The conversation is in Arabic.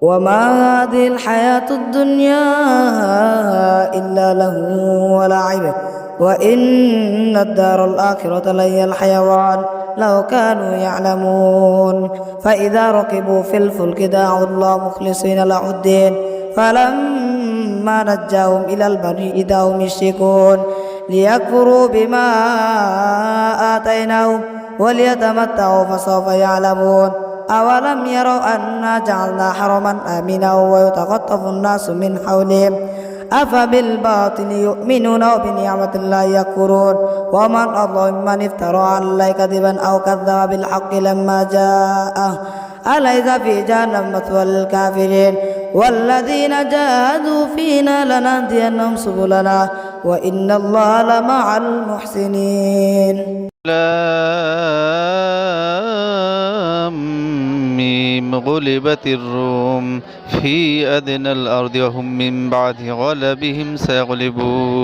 وما هذه الحياة الدنيا إلا له ولعب. وإن الدار الآخرة لهي الحيوان لو كانوا يعلمون. فإذا ركبوا في الفلك دعوا الله مخلصين له الدين. فلما نجاهم إلى البر إذا هم يشركون. ليكفروا بما آتيناهم وليتمتعوا فسوف يعلمون. أولم يروا أنا جعلنا حرما آمنا ويتخطف الناس من حولهم؟ أفبالباطل يؤمنون وبنعمة الله يكفرون؟ ومن أظلم من افترى على الله كذبا أو كذب بالحق لما جاءه؟ أليس في جهنم مثوى للكافرين؟ والذين جاهدوا فينا لنهدينهم سبلنا وإن الله لمع المحسنين. غلبت الروم في أدنى الأرض وهم من بعد غلبهم سيغلبون.